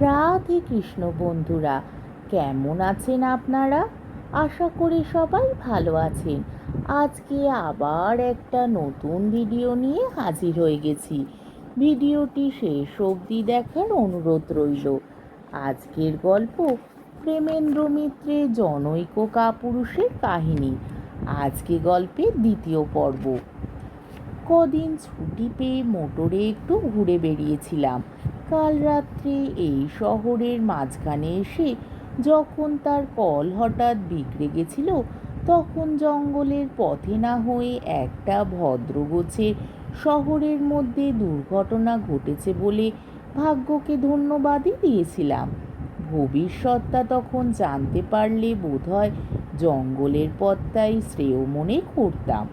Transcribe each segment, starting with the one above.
রাধে কৃষ্ণ বন্ধুরা, কেমন আছেন আপনারা? আশা করি সবাই ভালো আছেন। আজকে আবার একটা নতুন ভিডিও নিয়ে হাজির হয়ে গেছি। ভিডিওটি শেষ অবধি দেখার অনুরোধ রইল। আজকের গল্প প্রেমেন্দ্র মিত্রের জনৈক কাপুরুষের কাহিনী। আজকে গল্পের দ্বিতীয় পর্ব। কদিন ছুটি পেয়ে মোটরে একটু ঘুরে বেরিয়েছিলাম। কাল রাত্রে এই শহরের মাঝখানে এসে যখন তার কল হঠাৎ বিগড়ে গেছিল, তখন জঙ্গলের পথে না হয়ে একটা ভদ্র ভদ্রগোছের শহরের মধ্যে দুর্ঘটনা ঘটেছে বলে ভাগ্যকে ধন্যবাদই দিয়েছিলাম। ভবিষ্যৎটা তখন জানতে পারলে বোধহয় জঙ্গলের পথটাই শ্রেয় মনে করতাম।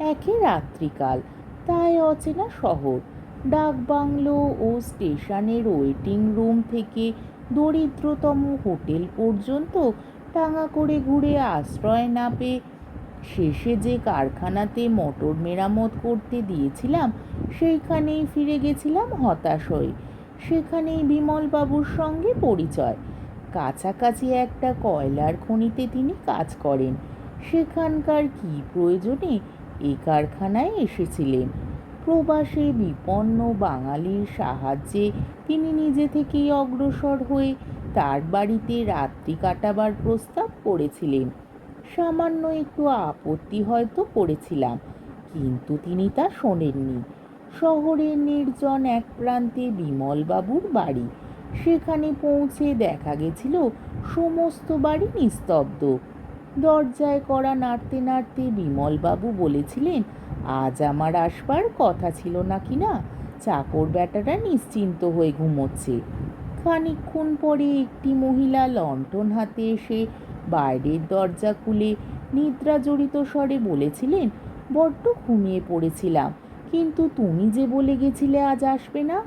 একে রাত্রিকাল, তাই অচেনা শহর। ডাক বাংলো ও স্টেশনের ওয়েটিং রুম থেকে দরিদ্রতম হোটেল পর্যন্ত টাঙা করে ঘুরে আশ্রয় না পেয়ে শেষে যে কারখানাতে মোটর মেরামত করতে দিয়েছিলাম, সেইখানেই ফিরে গেছিলাম হতাশ হয়ে। সেখানেই বিমলবাবুর সঙ্গে পরিচয়। কাছাকাছি একটা কয়লার খনিতে তিনি কাজ করেন। সেখানকার কী প্রয়োজনে এ কারখানায় এসেছিলেন? প্রবাসে বিপন্ন বাঙালির সাহায্যে তিনি নিজে থেকেই অগ্রসর হয়ে তার বাড়িতে রাত্রি কাটাবার প্রস্তাব করেছিলেন। সামান্য একটু আপত্তি হয়তো করেছিলাম, কিন্তু তিনি তা শোনেননি। শহরের নির্জন এক প্রান্তে বিমলবাবুর বাড়ি। সেখানে পৌঁছে দেখা গেছিল সমস্ত বাড়ি নিস্তব্ধ। দরজায় করা নাড়তে নাড়তে বিমলবাবু বলেছিলেন আজ আমার আসবার কথা ছিল না কি না? চাকর বেটারা নিশ্চিন্ত হয়ে ঘুমোচ্ছে। খানিকক্ষণ পরে একটি মহিলা লণ্ঠন হাতে এসে বাইরের দরজা খুলে নিদ্রা জড়িত স্বরে বলেছিলেন, বড্ড ঘুমিয়ে পড়েছিলাম, কিন্তু তুমি যে বলে গেছিলে আজ আসবে না?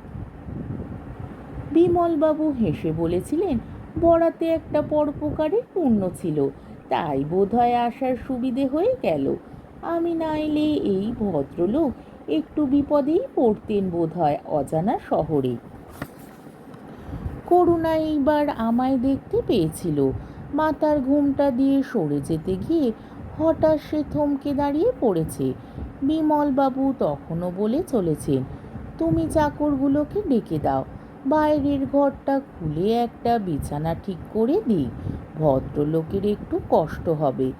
বিমলবাবু হেসে বলেছিলেন, বরাতে একটা পরোপকারের পুণ্য ছিল, তাই বোধহয় আসার সুবিধে হয়ে গেল। আমি না এলে এই ভদ্রলোক একটু বিপদেই পড়তেন বোধহয় অজানা শহরে। করুণা এইবার আমায় দেখতে পেয়েছিল। মাতার ঘুমটা দিয়ে সরে যেতে গিয়ে হঠাৎ সে থমকে দাঁড়িয়ে পড়েছে। বিমলবাবু তখনও বলে চলেছেন, তুমি চাকরগুলোকে ডেকে দাও। বাইরের ঘরটা খুলে একটা বিছানা ঠিক করে দিই। ভদ্রলোকের একটু কষ্ট হবে।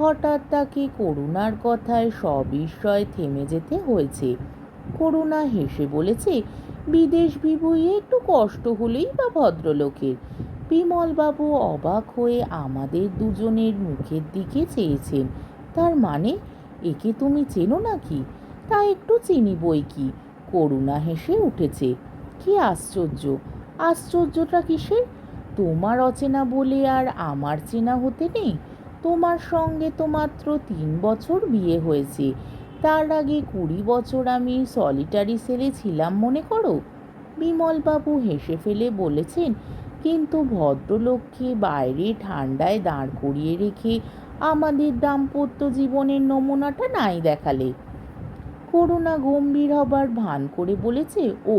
হঠাৎ তাকে করুণার কথায় সবিস্ময় থেমে যেতে হয়েছে। করুণা হেসে বলেছে, বিদেশ বিভুঁইয়ে একটু কষ্ট হলেই বা ভদ্রলোকের। বিমলবাবু অবাক হয়ে আমাদের দুজনের মুখের দিকে চেয়েছেন। তার মানে একে তুমি চেনো নাকি? তা একটু চিনি বই কি? করুণা হেসে উঠেছে। কি আশ্চর্য! আশ্চর্যটা কিসের? তোমার অচেনা বলে আর আমার চেনা হতে নেই? তোমার সঙ্গে তো মাত্র তিন বছর বিয়ে হয়েছে। তার আগে কুড়ি বছর আমি সলিটারি সেলে ছিলাম, মনে করো? বিমলবাবু হেসে ফেলে বলেছেন, কিন্তু ভদ্রলোককে বাইরে ঠান্ডায় দাঁড় করিয়ে রেখে আমাদের দাম্পত্য জীবনের নমুনাটা নাই দেখালে। করুণা গম্ভীর হবার ভান করে বলেছে ও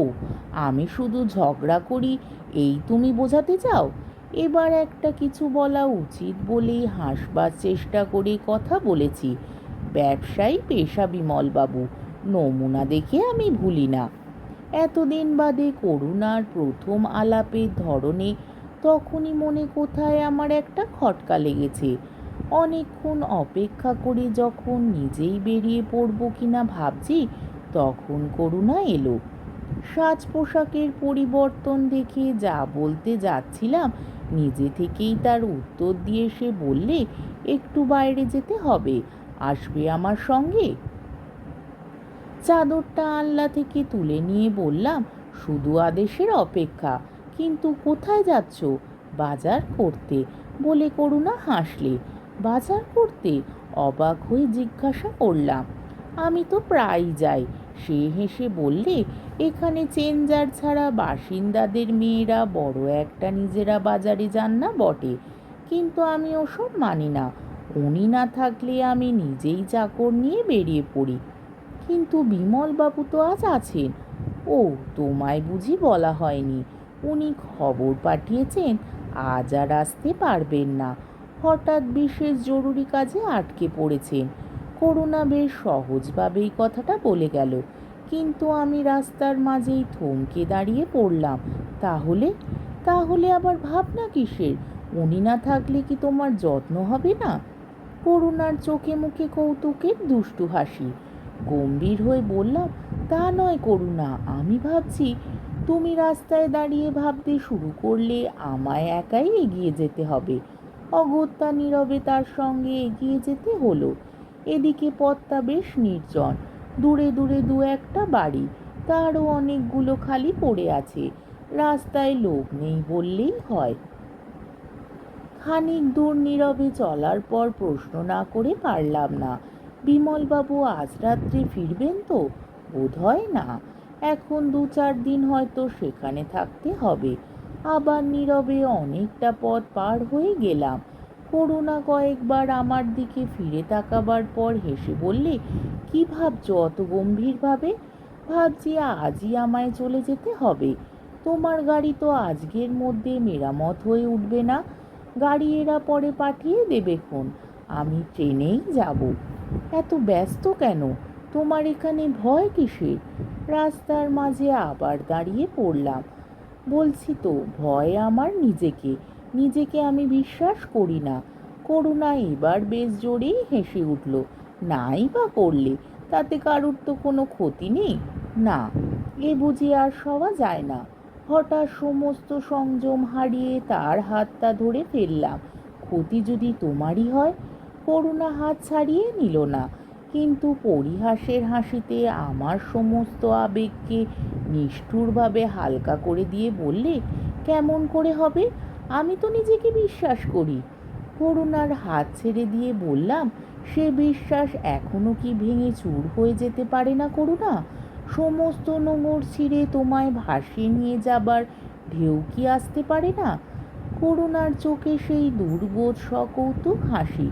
আমি শুধু ঝগড়া করি, এই তুমি বোঝাতে চাও? এবার একটা কিছু বলা উচিত বলেই হাসবার চেষ্টা করে কথা বলেছি। ব্যবসায়ী পেশা বিমলবাবু, নমুনা দেখে আমি ভুলি না। এতদিন বাদে করুণার প্রথম আলাপের ধরনে তখনই মনে কোথায় আমার একটা খটকা লেগেছে। অনেকক্ষণ অপেক্ষা করে যখন নিজেই বেরিয়ে পড়ব কিনা ভাবছি, তখন করুণা এলো। সাজ পোশাকের পরিবর্তন দেখে যা বলতে যাচ্ছিলাম নিজে থেকেই তার উত্তর দিয়ে সে বললে, একটু বাইরে যেতে হবে, আসবে আমার সঙ্গে? চাদরটা আল্লা থেকে তুলে নিয়ে বললাম, শুধু আদেশের অপেক্ষা, কিন্তু কোথায় যাচ্ছ? বাজার করতে? বলে করুণা হাসলে। বাজার করতে? অবাক হয়ে জিজ্ঞাসা করলাম। আমি তো প্রায়ই যাই সে হেসে বললে, এখানে চেঞ্জার ছাড়া বাসিন্দাদের মেয়েরা বড় একটা নিজেরা বাজারে যান না বটে। কিন্তু আমি ওসব মানি না। উনি না থাকলে আমি নিজেই চাকর নিয়ে বেরিয়ে পড়ি। কিন্তু বিমলবাবু তো আজ আছেন। ও, তোমায় বুঝি বলা হয়নি। উনি খবর পাঠিয়েছেন, আজ আর আসতে পারবেন না। হঠাৎ বিশেষ জরুরি কাজে আটকে পড়েছেন। করুণা বেশ সহজভাবেই কথাটা বলে গেল। কিন্তু আমি রাস্তার মাঝেই থমকে দাঁড়িয়ে পড়লাম। তাহলে? তাহলে আবার ভাবনা কিসের? উনি না থাকলে কি তোমার যত্ন হবে না? করুণার চোখে মুখে কৌতুকের দুষ্টু হাসি। গম্ভীর হয়ে বললাম, তা নয় করুণা, আমি ভাবছি তুমি রাস্তায় দাঁড়িয়ে ভাবতে শুরু করলে আমায় একাই এগিয়ে যেতে হবে। অগত্যা নীরবে তার সঙ্গে এগিয়ে যেতে হলো। এদিকে পথটা বেশ নির্জন। দূরে দূরে দু একটা বাড়ি, তারও অনেকগুলো খালি পড়ে আছে। রাস্তায় লোক নেই বললেই হয়। খানিক দূর নীরবে চলার পর প্রশ্ন না করে পারলাম না। বিমলবাবু আজ রাত্রে ফিরবেন তো? বোধ হয় না। এখন দু চার দিন হয়তো সেখানে থাকতে হবে। আবার নীরবে অনেকটা পথ পার হয়ে গেলাম। করুণা কয়েকবার আমার দিকে ফিরে তাকাবার পর হেসে বললে, কি ভাবছ অত গম্ভীরভাবে? ভাবছি আজই আমায় চলে যেতে হবে। তোমার গাড়ি তো আজকের মধ্যে মেরামত হয়ে উঠবে না। গাড়ি এরা পরে পাঠিয়ে দেবে কোন আমি ট্রেনেই যাব। এত ব্যস্ত কেন? তোমার এখানে ভয় কিসের? রাস্তার মাঝে আবার দাঁড়িয়ে পড়লাম। বলছি তো, ভয় আমার নিজেকে। নিজেকে আমি বিশ্বাস করি না। করুণা এবার বেশ জোরেই হেসে উঠল, নাই বা করলে? তাতে কারুর তো কোনো ক্ষতি নেই? না, এ বুঝি আর সওয়া যায় না। হঠাৎ সমস্ত সংযম হারিয়ে তার হাতটা ধরে ফেললাম। ক্ষতি যদি তোমারই হয়, করুণা হাত ছাড়িয়ে নিল না। কিন্তু পরিহাসের হাসিতে আমার সমস্ত আবেগকে নিষ্ঠুরভাবে হালকা করে দিয়ে বললে, কেমন করে হবে? আমি তো নিজেকে বিশ্বাস করি। করুণার হাত ছেড়ে দিয়ে বললাম, সে বিশ্বাস এখনও কি ভেঙে চুর হয়ে যেতে পারে না করুণা? সমস্ত নোংর ছিঁড়ে তোমায় ভাসিয়ে নিয়ে যাবার ঢেউ কি আসতে পারে না? করুণার চোখে সেই দুর্বোধ সকৌতুক হাসি।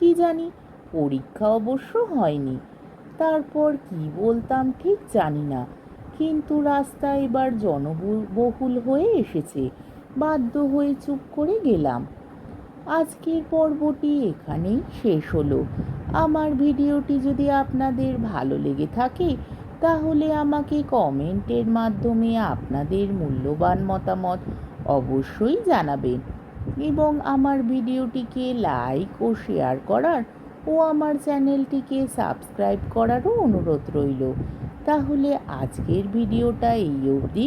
কি জানি, পরীক্ষা অবশ্য হয়নি। তারপর কি বলতাম ঠিক জানি না। কিন্তু রাস্তা এবার জনবহুল হয়ে এসেছে। বাধ্য হয়ে চুপ করে গেলাম। আজকের পর্বটি এখানেই শেষ হলো। আমার ভিডিওটি যদি আপনাদের ভালো লেগে থাকে, তাহলে আমাকে কমেন্টের মাধ্যমে আপনাদের মূল্যবান মতামত অবশ্যই জানাবেন এবং আমার ভিডিওটিকে লাইক ও শেয়ার করার ও আমার চ্যানেলটিকে সাবস্ক্রাইব করারও অনুরোধ রইল। তাহলে আজকের ভিডিওটা এই অবধি।